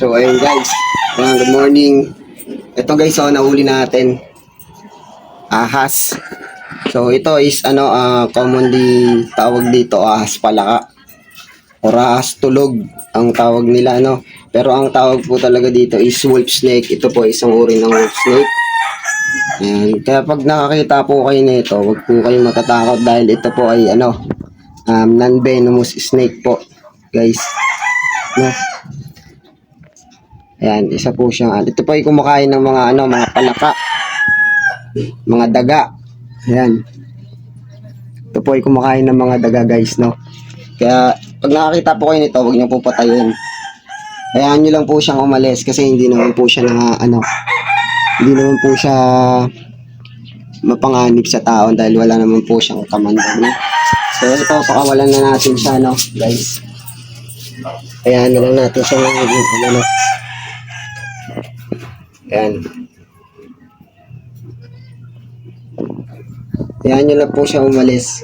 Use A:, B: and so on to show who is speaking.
A: So, ayun guys. Ayan, good morning. Ito guys, oh, nahuli natin. Ahas. So, ito is, ano, ah, commonly tawag dito, ahas palaka. Or ahas tulog, ang tawag nila, ano. Pero ang tawag po talaga dito is wolf snake. Ito po, isang uri ng wolf snake. Ayan. Kaya pag nakakita po kayo nito, wag po kayong matatakot dahil ito po ay, ano, um, non-venomous snake po, guys. No? Ayan, isa po siyang, ano, ito po ay kumakain ng mga, ano, mga palaka, mga daga. Ayan. Ito po ay kumakain ng mga daga, guys, no? Kaya, pag nakakita po kayo nito, huwag niyo po patayin. Hayaan niyo lang po siyang umalis kasi hindi naman po siya na, ano, hindi naman po siya mapanganib sa tao dahil wala naman po siyang kamandang, no? So, ito, pakawalan na natin siya, no, guys. Hayaan na lang natin siya ng, ano, no? Ayan. Ayan nyo lang po siya umalis.